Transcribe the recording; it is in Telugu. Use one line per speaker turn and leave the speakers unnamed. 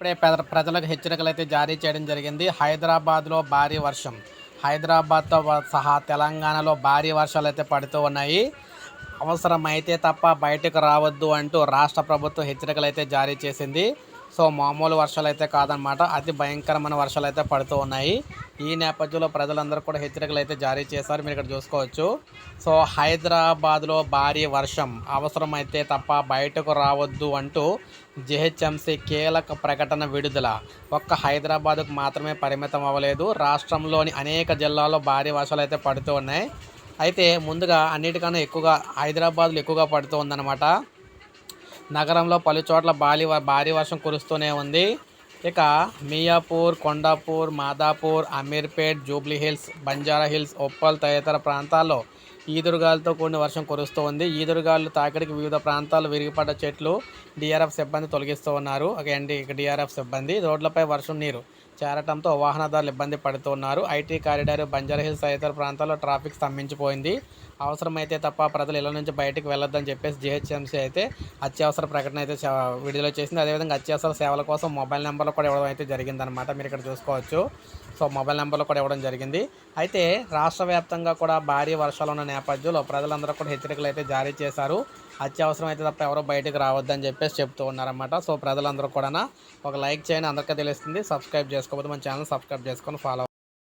ఇప్పుడే పెద- ప్రజలకు హెచ్చరికలు అయితే జారీ చేయడం జరిగింది. హైదరాబాద్లో భారీ వర్షం. హైదరాబాద్తో సహా తెలంగాణలో భారీ వర్షాలు అయితే పడుతూ ఉన్నాయి. అవసరమైతే తప్ప బయటకు రావద్దు అంటూ రాష్ట్ర ప్రభుత్వం హెచ్చరికలు అయితే జారీ చేసింది. సో మామూలు వర్షాలు అయితే కాదనమాట అతి భయంకరమైన వర్షాలు అయితే పడుతూ ఉన్నాయి. ఈ నేపథ్యంలో ప్రజలందరూ కూడా హెచ్చరికలు అయితే జారీ చేశారు. మీరు ఇక్కడ చూసుకోవచ్చు. సో హైదరాబాద్లో భారీ వర్షం అవసరమైతే తప్ప బయటకు రావద్దు అంటూ జిహెచ్ఎంసీ కీలక ప్రకటన విడుదల. ఒక్క హైదరాబాద్కు మాత్రమే పరిమితం అవ్వలేదు. రాష్ట్రంలోని అనేక జిల్లాల్లో భారీ వర్షాలు అయితే పడుతూ ఉన్నాయి. అయితే ముందుగా అన్నిటికన్నా ఎక్కువగా హైదరాబాద్లో ఎక్కువగా పడుతూ ఉందన్నమాట. నగరంలో పలు చోట్ల భారీ భారీ వర్షం కురుస్తూనే ఉంది. ఇక మియాపూర్ కొండాపూర్ మాదాపూర్ అమీర్పేట్ జూబ్లీ హిల్స్ బంజారా హిల్స్ ఉప్పల్ తదితర ప్రాంతాల్లో ఈదురుగాలతో కూడిన వర్షం కురుస్తూ ఉంది. ఈదురుగాలు తాకిడికి వివిధ ప్రాంతాలు విరిగిపడ్డ చెట్లు డిఆర్ఎఫ్ సిబ్బంది తొలగిస్తూ ఉన్నారు. ఒక ఎండి డిఆర్ఎఫ్ సిబ్బంది. రోడ్లపై వర్షం నీరు చేరటంతో వాహనదారులు ఇబ్బంది పడుతున్నారు ఐటీ కారిడార్ బంజారాహిల్స్ తదితర ప్రాంతాల్లో ట్రాఫిక్ స్తంభించిపోయింది. అవసరమైతే తప్ప ప్రజలు ఇళ్ళ నుంచి బయటకు వెళ్ళొద్దని చెప్పేసి జిహెచ్ఎంసీ అయితే అత్యవసర ప్రకటన అయితే విడుదల చేసింది. అదేవిధంగా అత్యవసర సేవల కోసం మొబైల్ నెంబర్లు కూడా ఇవ్వడం అయితే జరిగిందనమాట మీరు ఇక్కడ చూసుకోవచ్చు. సో మొబైల్ నెంబర్లు కూడా ఇవ్వడం జరిగింది. అయితే రాష్ట్ర వ్యాప్తంగా కూడా భారీ వర్షాలు ఉన్న నేపథ్యంలో ప్రజలందరూ కూడా హెచ్చరికలు అయితే జారీ చేశారు. అత్యవసరం అయితే తప్ప ఎవరో బయటకు రావద్దని చెప్పేసి చెప్తూ ఉన్నారన్నమాట. సో ప్రజలందరూ కూడా ఒక లైక్ చేయండి. అందరికీ తెలుస్తుంది. సబ్స్క్రైబ్ చేసుకోకపోతే మన ఛానల్ సబ్స్క్రైబ్ చేసుకొని ఫాలో